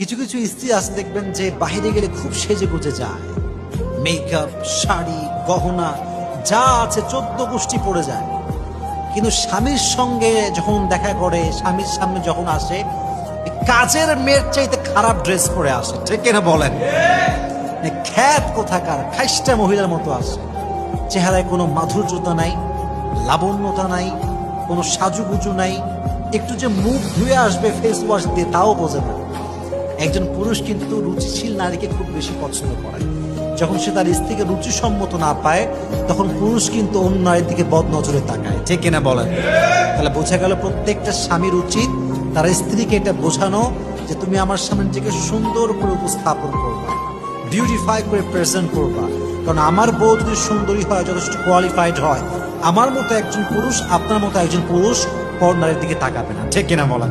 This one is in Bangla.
কিছু কিছু স্ত্রী আছে, দেখবেন যে বাইরে গেলে খুব সেজে গুজে যায়। মেকআপ শাড়ি, গহনা, যা আছে চোদ্দ গোষ্ঠী পড়ে যায়। কিন্তু স্বামীর সঙ্গে যখন দেখা করে, স্বামীর সামনে যখন আসে, কাজের মেয়ের চাইতে খারাপ ড্রেস পরে আসে। ঠিক কিনা বলেন? মানে খ্যাত কোথাকার, খাইস্টা মহিলার মতো আসে। চেহারায় কোনো মাধুর্যতা নাই, লাবণ্যতা নাই, কোনো সাজুগুজু নাই। একটু যে মুখ ধুয়ে আসবে ফেস ওয়াশ দিয়ে তাও বোঝে না। একজন পুরুষ কিন্তু রুচিশীল নারীকে খুব বেশি পছন্দ করে। যখন সে তার স্ত্রীকে রুচিসম্মত না পায়, তখন পুরুষ কিন্তু অন্য নারীর দিকে বদ নজরে তাকায়। ঠিক কিনা বলেন? তাহলে বোঝা গেল প্রত্যেকটা স্বামীর উচিত তার স্ত্রীকে এটা বোঝানো যে তুমি আমার সামনে নিজেকে সুন্দর করে উপস্থাপন করবা বিউটিফাই করে প্রেজেন্ট করবা। কারণ আমার বউ যদি সুন্দরী হয়, যথেষ্ট কোয়ালিফাইড হয়, আমার মতো একজন পুরুষ আপনার মতো একজন পুরুষ পর নারীর দিকে তাকাবে না। ঠিক কিনা বলেন?